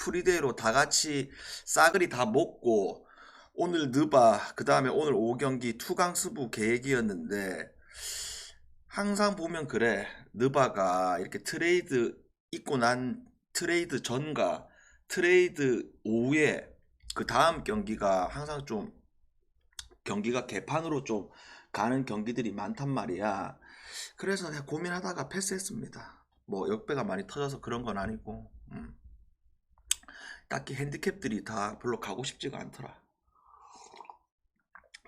프리데이로 다 같이 싸그리 다 먹고 오늘 느바 그 다음에 오늘 5경기 투강수부 계획이었는데 항상 보면 그래 느바가 이렇게 트레이드 있고 난 트레이드 전과 트레이드 오후에 그 다음 경기가 항상 좀 경기가 개판으로 좀 가는 경기들이 많단 말이야. 그래서 내가 고민하다가 패스했습니다. 뭐 역배가 많이 터져서 그런 건 아니고 음. 딱히 핸디캡들이 다 별로 가고 싶지가 않더라.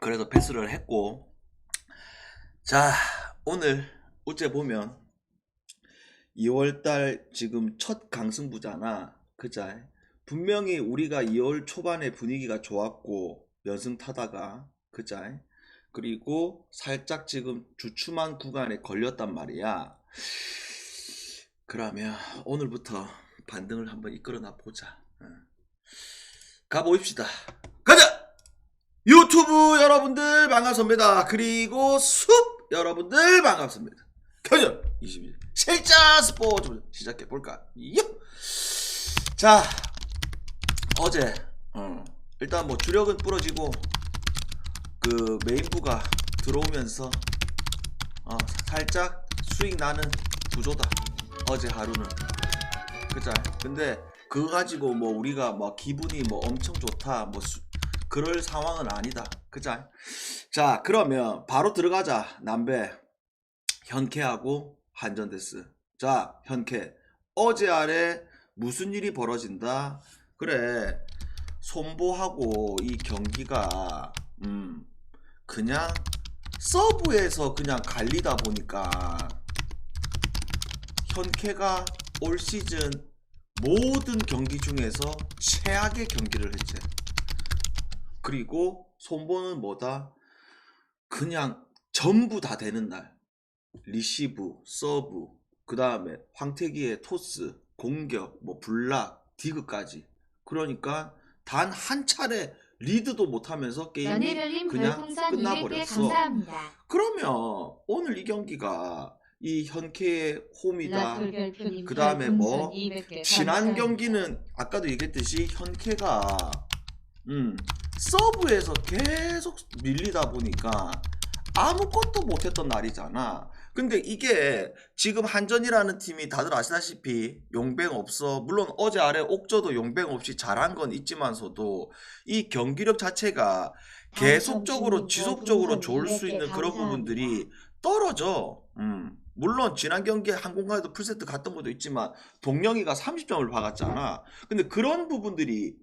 그래서 패스를 했고 자 오늘 어째 보면 2월달 지금 첫 강승부잖아 그자 분명히 우리가 2월 초반에 분위기가 좋았고 연승 타다가 그자 그리고 살짝 지금 주춤한 구간에 걸렸단 말이야 그러면 오늘부터 반등을 한번 이끌어나 보자 응. 가보입시다 가자 유튜브 여러분들 반갑습니다. 그리고 숲 여러분들 반갑습니다. 견전 21 실자 스포츠 시작해 볼까? 자 어제 어, 일단 뭐 주력은 부러지고 그 메인부가 들어오면서 어, 살짝 수익 나는 구조다. 어제 하루는 그자. 근데 그거 가지고 뭐 우리가 뭐 기분이 뭐 엄청 좋다 뭐 수, 그럴 상황은 아니다. 그자. 자, 그러면 바로 들어가자. 남배. 현캐하고 한전데스. 자, 현캐. 어제 아래 무슨 일이 벌어진다? 그래. 손보하고 이 경기가 음 그냥 서브에서 그냥 갈리다 보니까 현캐가 올 시즌 모든 경기 중에서 최악의 경기를 했지. 그리고 손보는 뭐다? 그냥 전부 다 되는 날. 리시브, 서브, 그 다음에 황태기의 토스, 공격, 뭐 블락, 디그까지. 그러니까 단 한 차례 리드도 못하면서 게임이 그냥 별풍선 200개 끝나버렸어. 감사합니다. 그러면 오늘 이 경기가 이 현캐의 홈이다. 그 다음에 뭐 별풍선 200개 지난. 경기는 아까도 얘기했듯이 현캐가 음, 서브에서 계속 밀리다 보니까 아무것도 못했던 날이잖아. 근데 이게 지금 한전이라는 팀이 다들 아시다시피 용병 없어. 물론 어제 아래 옥저도 용병 없이 잘한 건 있지만서도 이 경기력 자체가 계속적으로 지속적으로 좋을 수 있는 그런 부분들이 떨어져. 음. 물론 지난 경기에 항공가에도 풀세트 갔던 것도 있지만 동영이가 30점을 박았잖아. 근데 그런 부분들이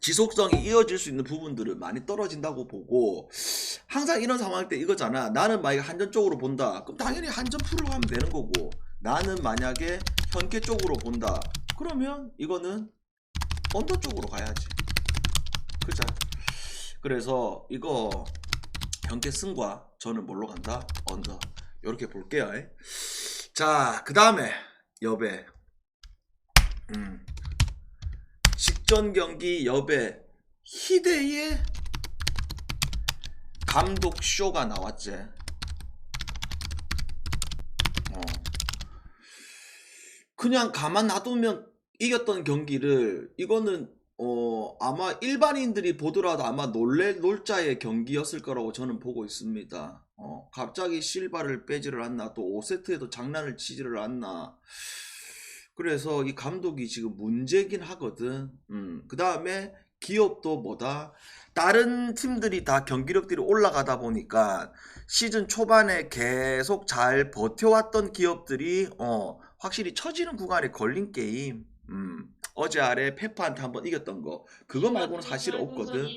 지속성이 이어질 수 있는 부분들은 많이 떨어진다고 보고 항상 이런 상황일 때 이거잖아. 나는 만약에 한전 쪽으로 본다. 그럼 당연히 한전 풀로 가면 되는 거고 나는 만약에 현계 쪽으로 본다. 그러면 이거는 언더 쪽으로 가야지. 그죠? 그래서 이거 현계 승과 저는 뭘로 간다? 언더. 이렇게 볼게요. 자, 그 다음에 여배. 음. 직전 경기 여배 희대의 감독 쇼가 나왔지. 어. 그냥 가만 놔두면 이겼던 경기를 이거는 어 아마 일반인들이 보더라도 아마 놀래 놀자의 경기였을 거라고 저는 보고 있습니다. 어 갑자기 실바를 빼지를 않나 또 5세트에도 장난을 치지를 않나. 그래서 이 감독이 지금 문제긴 하거든. 음, 그 다음에 기업도 뭐다? 다른 팀들이 다 경기력들이 올라가다 보니까 시즌 초반에 계속 잘 버텨왔던 기업들이 어, 확실히 처지는 구간에 걸린 게임. 음, 어제 아래 페파한테 한 번 이겼던 거. 그거 말고는 사실 없거든.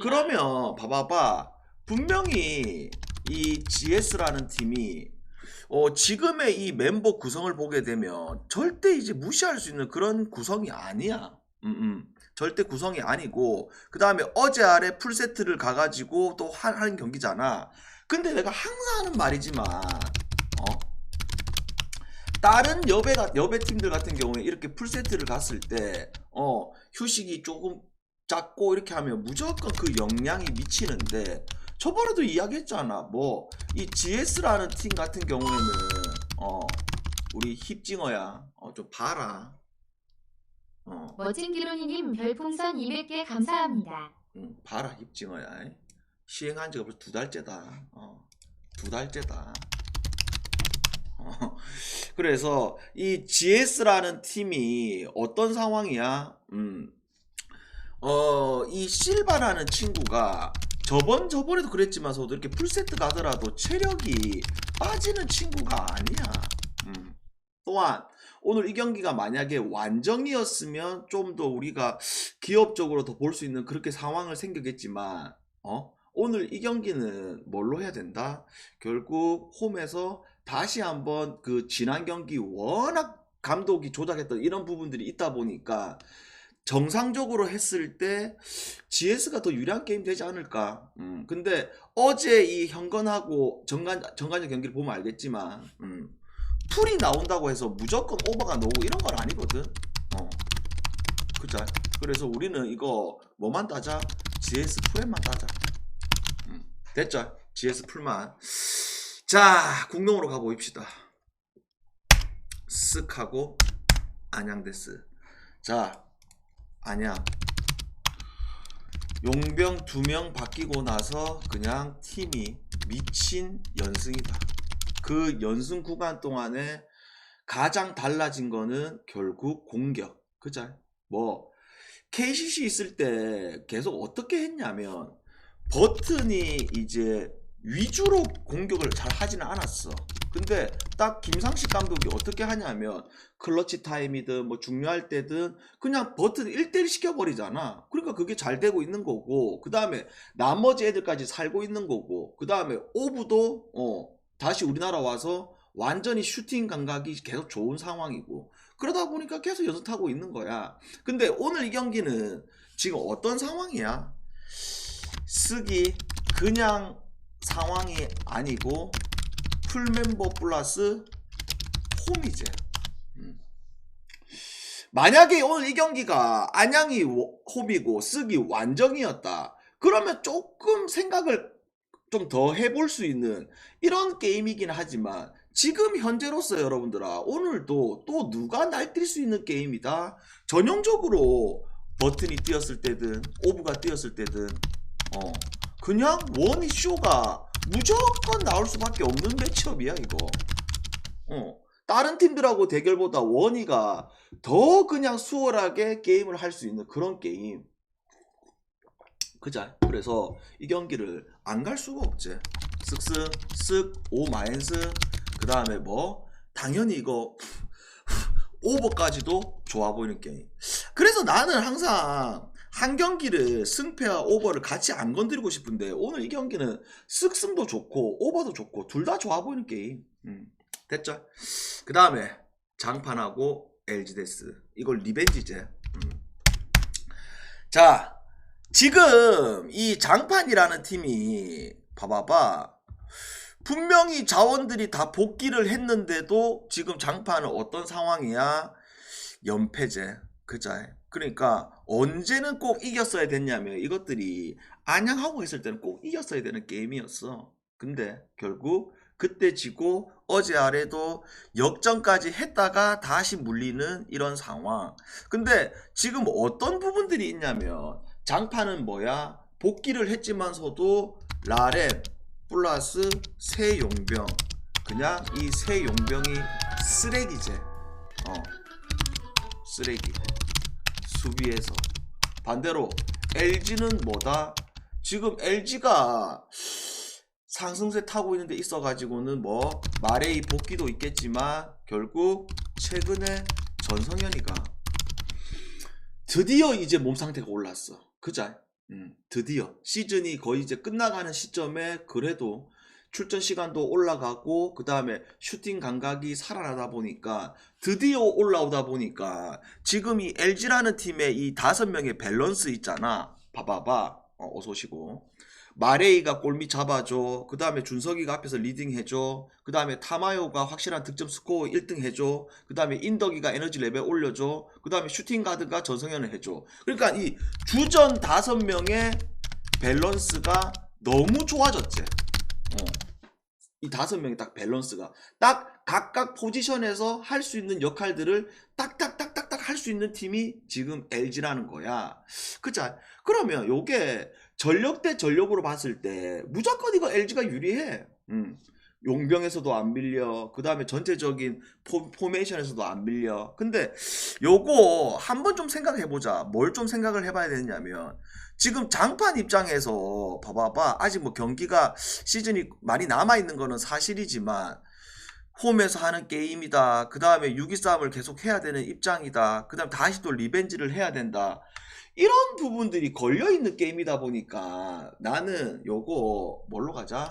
그러면 봐봐봐. 분명히 이 GS라는 팀이 어, 지금의 이 멤버 구성을 보게 되면 절대 이제 무시할 수 있는 그런 구성이 아니야. 음, 음. 절대 구성이 아니고 그 다음에 어제 아래 풀세트를 가가지고 또 하- 하는 경기잖아. 근데 내가 항상 하는 말이지만 어? 다른 여배가 여배 팀들 같은 경우에 이렇게 풀세트를 갔을 때 어, 휴식이 조금 작고 이렇게 하면 무조건 그 영향이 미치는데 저번에도 이야기했잖아. 뭐 이 GS라는 팀 같은 경우에는 어 우리 힙징어야 어 좀 봐라. 좋아요. 멋진 기론이님 별풍선 200개 감사합니다. 응, 봐라 입징어야. 시행한 지가 벌써 두 달째다. 어, 두 달째다. 어, 그래서 이 GS라는 팀이 어떤 상황이야? 음, 어, 이 실바라는 친구가 저번 저번에도 그랬지만서도 이렇게 풀세트 가더라도 체력이 빠지는 친구가 아니야. 음. 또한 오늘 이 경기가 만약에 완정이었으면 좀 더 우리가 기업적으로 더 볼 수 있는 그렇게 상황을 생기겠지만 어? 오늘 이 경기는 뭘로 해야 된다? 결국 홈에서 다시 한번 그 지난 경기 워낙 감독이 조작했던 이런 부분들이 있다 보니까 정상적으로 했을 때 GS가 더 유리한 게임 되지 않을까? 음, 근데 어제 이 현건하고 정관 정관적 경기를 보면 알겠지만 음, 풀이 나온다고 해서 무조건 오버가 나오고 이런 건 아니거든. 어. 그죠? 그래서 우리는 이거 뭐만 따자? GS 풀만 따자. 음, 됐죠? GS 풀만. 자, 공룡으로 가보입시다. 쓱 하고 안양데스. 자, 안양. 용병 두 명 바뀌고 나서 그냥 팀이 미친 연승이다. 그 연승 구간 동안에 가장 달라진 거는 결국 공격. 그죠? 뭐 KCC 있을 때 계속 어떻게 했냐면 버튼이 이제 위주로 공격을 잘 하지는 않았어. 근데 딱 김상식 감독이 어떻게 하냐면 클러치 타임이든 뭐 중요할 때든 그냥 버튼 1대1 시켜버리잖아. 그러니까 그게 잘 되고 있는 거고 그 다음에 나머지 애들까지 살고 있는 거고 그 다음에 오브도 어 다시 우리나라 와서 완전히 슈팅 감각이 계속 좋은 상황이고 그러다 보니까 계속 연습 타고 있는 거야. 근데 오늘 이 경기는 지금 어떤 상황이야? 쓰기 그냥 상황이 아니고 풀멤버 플러스 홈이제. 음. 만약에 오늘 이 경기가 안양이 워- 홈이고 쓰기 완정이었다. 그러면 조금 생각을 좀 더 해볼 수 있는 이런 게임이긴 하지만 지금 현재로서 여러분들아 오늘도 또 누가 날뛸 수 있는 게임이다. 전형적으로 버튼이 뛰었을 때든 오브가 뛰었을 때든 어 그냥 원이 쇼가 무조건 나올 수밖에 없는 매치업이야 이거. 어 다른 팀들하고 대결보다 원이가 더 그냥 수월하게 게임을 할 수 있는 그런 게임. 그자. 그래서 이 경기를 안 갈 수가 없지. 쓱쓱 쓱 오마엔스 그 다음에 뭐 당연히 이거 오버까지도 좋아 보이는 게임. 그래서 나는 항상 한 경기를 승패와 오버를 같이 안 건드리고 싶은데 오늘 이 경기는 쓱승도 좋고 오버도 좋고 둘 다 좋아 보이는 게임. 음, 됐죠? 그 다음에 장판하고 LG데스 이걸 리벤지제. 음. 자 지금 이 장판이라는 팀이 봐봐봐 분명히 자원들이 다 복귀를 했는데도 지금 장판은 어떤 상황이야? 연패제. 그자. 그러니까 언제는 꼭 이겼어야 됐냐면 이것들이 안양하고 있을 때는 꼭 이겼어야 되는 게임이었어. 근데 결국 그때 지고 어제 아래도 역전까지 했다가 다시 물리는 이런 상황. 근데 지금 어떤 부분들이 있냐면 장판은 뭐야? 복귀를 했지만서도 라렌 플러스 새 용병 그냥 이 새 용병이 쓰레기제 어 쓰레기 수비에서. 반대로 LG는 뭐다? 지금 LG가 상승세 타고 있는데 있어가지고는 뭐 마레이 복귀도 있겠지만 결국 최근에 전성현이가 드디어 이제 몸 상태가 올랐어. 그자 음, 드디어 시즌이 거의 이제 끝나가는 시점에 그래도 출전 시간도 올라가고 그 다음에 슈팅 감각이 살아나다 보니까 드디어 올라오다 보니까 지금 이 LG라는 팀의 이 다섯 명의 밸런스 있잖아. 봐봐봐. 어, 어서 오시고. 마레이가 골밑 잡아줘. 그 다음에 준석이가 앞에서 리딩 해줘. 그 다음에 타마요가 확실한 득점 스코어 1등 해줘. 그 다음에 인덕이가 에너지 레벨 올려줘. 그 다음에 슈팅 가드가 전성현을 해줘. 그러니까 이 주전 다섯 명의 밸런스가 너무 좋아졌지. 어. 이 다섯 명이 딱 밸런스가 딱 각각 포지션에서 할 수 있는 역할들을 딱딱딱딱딱 할할수 있는 팀이 지금 LG라는 거야. 그자 그러면 요게 전력 대 전력으로 봤을 때 무조건 이거 LG가 유리해. 음. 용병에서도 안 밀려. 그 다음에 전체적인 포, 포메이션에서도 안 밀려. 근데 요거 한번 좀 생각해보자. 뭘 좀 생각을 해봐야 되냐면 지금 장판 입장에서 봐봐봐. 아직 뭐 경기가 시즌이 많이 남아있는 거는 사실이지만 홈에서 하는 게임이다. 그 다음에 6위 싸움을 계속 해야 되는 입장이다. 그 다음 다시 또 리벤지를 해야 된다. 이런 부분들이 걸려있는 게임이다 보니까 나는 요거 뭘로 가자?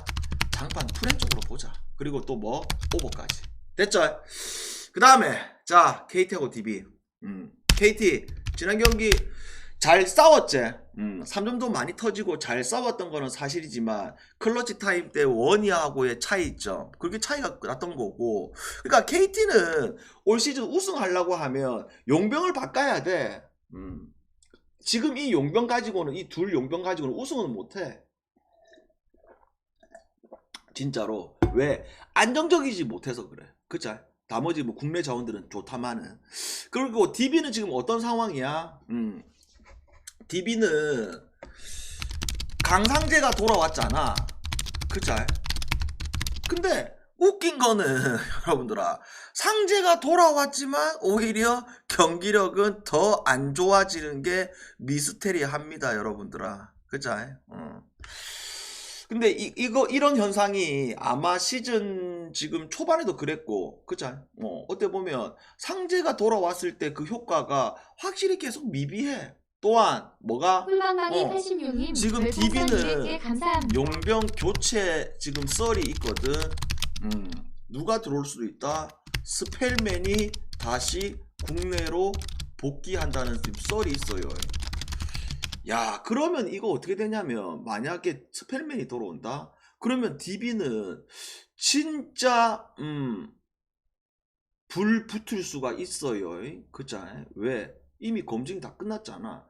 장판 프렌 쪽으로 보자. 그리고 또 뭐 오버까지. 됐죠? 그 다음에 자 KT하고 DB. 음, KT 지난 경기 잘 싸웠지. 음, 3점도 많이 터지고 잘 싸웠던 거는 사실이지만 클러치 타임 때 원이하고의 차이점 그렇게 차이가 났던 거고 그러니까 KT는 올 시즌 우승하려고 하면 용병을 바꿔야 돼. 음. 지금 이 용병 가지고는 이 둘 용병 가지고는 우승은 못해. 진짜로 왜 안정적이지 못해서 그래. 그죠? 나머지 뭐 국내 자원들은 좋다마는 그리고 DB는 지금 어떤 상황이야? 음. DB는 강상재가 돌아왔잖아. 그죠? 근데 웃긴 거는 여러분들아 상재가 돌아왔지만 오히려 경기력은 더 안 좋아지는 게 미스테리합니다 여러분들아 그죠? 어. 근데 이, 이거 이런 현상이 아마 시즌 지금 초반에도 그랬고 그죠? 어, 어때 보면 상재가 돌아왔을 때 그 효과가 확실히 계속 미비해 또한 뭐가 어. 86님 지금 별풍선 DB 는 200개 감사합니다. 용병 교체 지금 썰이 있거든. 음, 누가 들어올 수도 있다. 스펠맨이 다시 국내로 복귀한다는 지금 썰이 있어요. 야, 그러면 이거 어떻게 되냐면 만약에 스펠맨이 돌아온다. 그러면 DB는 진짜 음, 불 붙을 수가 있어요. 그자 왜? 이미 검증이 다 끝났잖아.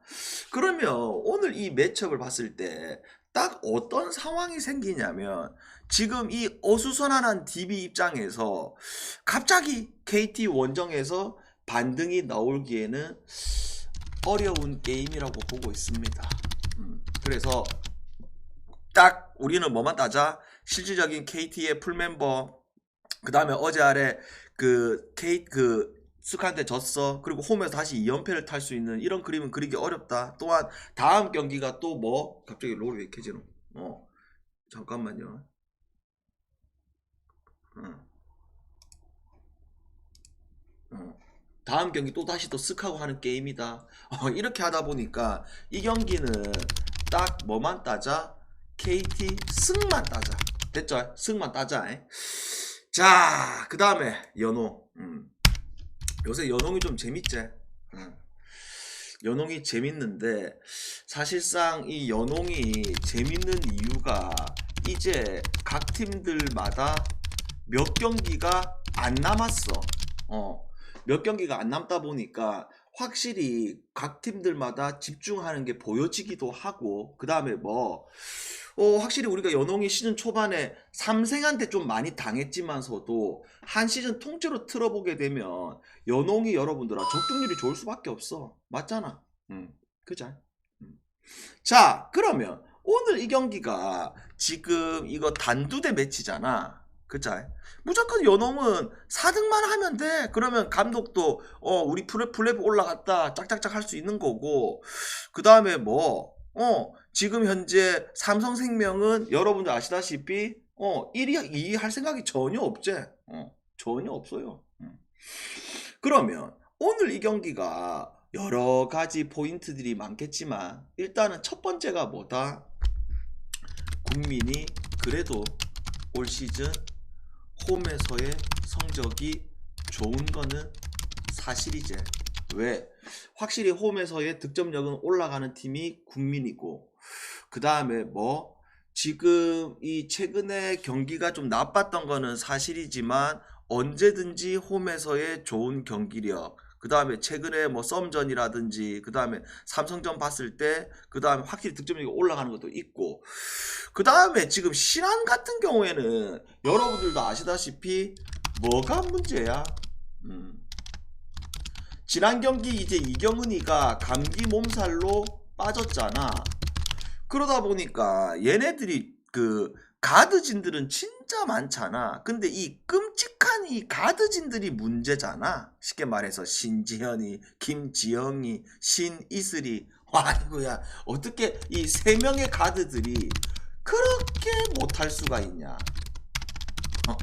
그러면 오늘 이 매첩을 봤을 때 딱 어떤 상황이 생기냐면 지금 이 어수선한 DB 입장에서 갑자기 KT 원정에서 반등이 나올기에는 어려운 게임이라고 보고 있습니다. 음, 그래서 딱 우리는 뭐만 따자 실질적인 KT의 풀멤버 그 다음에 어제 아래 그 K 그 스카한테 졌어. 그리고 홈에서 다시 2연패를 탈 수 있는 이런 그림은 그리기 어렵다. 또한 다음 경기가 또 뭐 갑자기 롤이 왜 켜지노? 어 잠깐만요. 어. 어. 다음 경기 또 다시 또 쓱하고 하는 게임이다. 어, 이렇게 하다 보니까 이 경기는 딱 뭐만 따자? KT 승만 따자. 됐죠? 승만 따자. 에? 자, 그 다음에 연호. 음. 요새 연홍이 좀 재밌지? 응. 연홍이 재밌는데 사실상 이 연홍이 재밌는 이유가 이제 각 팀들마다 몇 경기가 안 남았어. 어. 몇 경기가 안 남다 보니까 확실히 각 팀들마다 집중하는 게 보여지기도 하고 그 다음에 뭐 어, 확실히 우리가 연홍이 시즌 초반에 삼생한테 좀 많이 당했지만서도 한 시즌 통째로 틀어보게 되면 연홍이 여러분들아 적중률이 좋을 수밖에 없어. 맞잖아. 음, 그자 음. 자 그러면 오늘 이 경기가 지금 이거 단두대 매치잖아 그자 무조건 연홍은 4등만 하면 돼 그러면 감독도 어 우리 플레브 올라갔다 짝짝짝 할 수 있는 거고 그 다음에 뭐 어, 지금 현재 삼성생명은 여러분들 아시다시피 어, 1위, 2위 할 생각이 전혀 없지. 어, 전혀 없어요. 음. 그러면 오늘 이 경기가 여러 가지 포인트들이 많겠지만 일단은 첫 번째가 뭐다? 국민이 그래도 올 시즌 홈에서의 성적이 좋은 거는 사실이지. 왜? 확실히 홈에서의 득점력은 올라가는 팀이 국민이고 그 다음에 뭐 지금 이 최근에 경기가 좀 나빴던 거는 사실이지만 언제든지 홈에서의 좋은 경기력 그 다음에 최근에 뭐 썸전이라든지 그 다음에 삼성전 봤을 때 그 다음에 확실히 득점력이 올라가는 것도 있고 그 다음에 지금 신안 같은 경우에는 여러분들도 아시다시피 뭐가 문제야? 음. 지난 경기 이제 이경은이가 감기 몸살로 빠졌잖아. 그러다 보니까 얘네들이 그 가드진들은 진짜 많잖아. 근데 이 끔 찍한 이 가드진들이 문제잖아. 쉽게 말해서 신지현이, 김지영이, 신이슬이. 와, 이거야. 어떻게 이 세 명의 가드들이 그렇게 못할 수가 있냐. 어,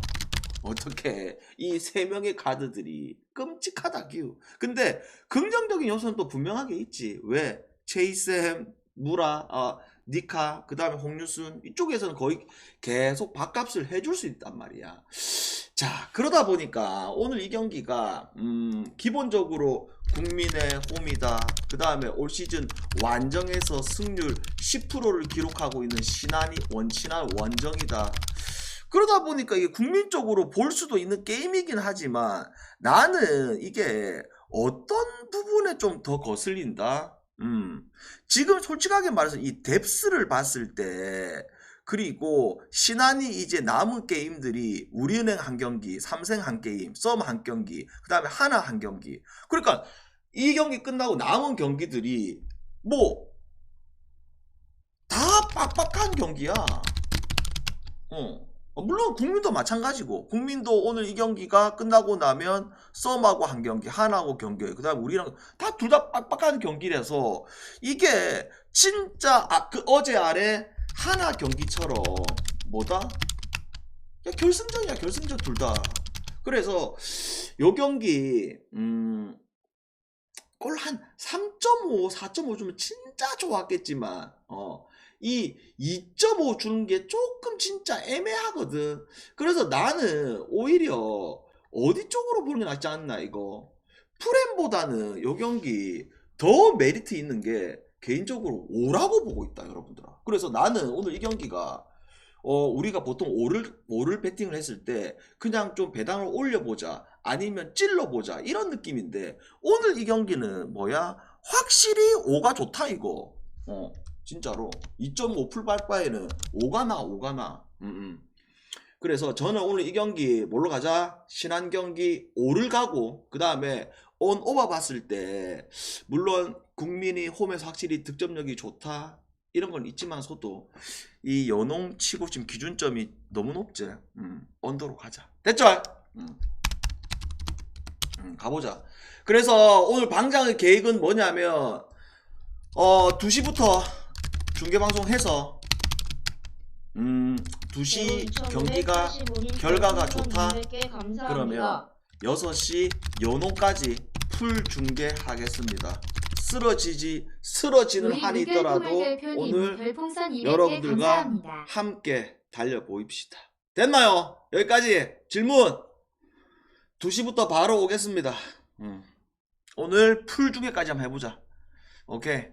어떻게 이 세 명의 가드들이 끔찍하다 규. 근데 긍정적인 요소는 또 분명하게 있지. 왜? 체이쌤, 무라, 어, 니카, 그 다음에 홍유순 이쪽에서는 거의 계속 밥값을 해줄 수 있단 말이야. 자 그러다 보니까 오늘 이 경기가 음, 기본적으로 국민의 홈이다. 그 다음에 올 시즌 완정에서 승률 10%를 기록하고 있는 신한이 원신한 원정이다. 그러다 보니까 이게 국민적으로 볼 수도 있는 게임이긴 하지만 나는 이게 어떤 부분에 좀 더 거슬린다. 음. 지금 솔직하게 말해서 이 뎁스를 봤을 때 그리고 신한이 이제 남은 게임들이 우리은행 한 경기, 삼생 한 게임, 썸 한 경기, 그 다음에 하나 한 경기. 그러니까 이 경기 끝나고 남은 경기들이 뭐 다 빡빡한 경기야. 어. 어, 물론 국민도 마찬가지고 국민도 오늘 이 경기가 끝나고 나면 썸하고 한 경기, 하나하고 경기, 그 다음 에 우리랑 다 둘 다 빡빡한 경기라서 이게 진짜 아, 그 어제 아래 하나 경기처럼 뭐다? 야, 결승전이야 결승전 둘 다. 그래서 요 경기 음. 골 한 3.5, 4.5 주면 진짜 좋았겠지만 어. 이 2.5 주는 게 조금 진짜 애매하거든. 그래서 나는 오히려 어디 쪽으로 보는 게 낫지 않나 이거. 프렘보다는 요 경기 더 메리트 있는 게 개인적으로 5라고 보고 있다 여러분들아. 그래서 나는 오늘 이 경기가 어 우리가 보통 5를 5를 배팅을 했을 때 그냥 좀 배당을 올려보자 아니면 찔러보자 이런 느낌인데 오늘 이 경기는 뭐야 확실히 5가 좋다 이거. 어. 진짜로 2.5 풀발 바에는 5가 나 5가 나 음, 음. 그래서 저는 오늘 이 경기 뭘로 가자 신한 경기 5를 가고 그 다음에 온 오버 봤을 때 물론 국민이 홈에서 확실히 득점력이 좋다 이런 건 있지만서도 이 연홍 치고 지금 기준점이 너무 높지 음, 언더로 가자 됐죠? 음. 음, 가보자 그래서 오늘 방장의 계획은 뭐냐면 어 2시부터 중계방송 해서 음 2시 경기가 결과가 좋다? 그러면 6시 연호까지 풀 중계하겠습니다. 쓰러지지 쓰러지는 한이 있더라도 오늘 별풍선 200개 여러분들과 감사합니다. 함께 달려 보입시다. 됐나요? 여기까지 질문 2시부터 바로 오겠습니다. 음. 오늘 풀 중계까지 한번 해보자. 오케이.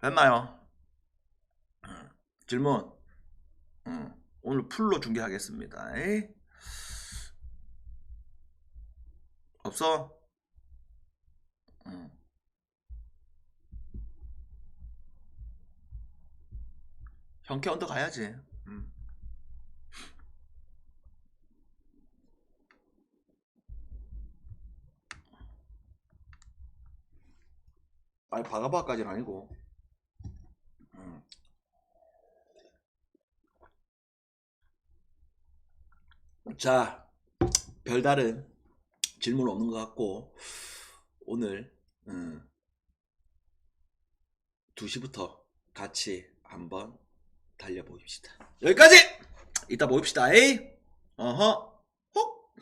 됐나요? 음. 질문. 음. 오늘 풀로 중계하겠습니다. 없어? 음. 형캐 언더 가야지. 음. 아니 바가바까지는 아니고. 자, 별다른 질문 없는 것 같고 오늘 음, 2시부터 같이 한번 달려보입시다. 여기까지! 이따 모입시다. 에이! 어허! 혹!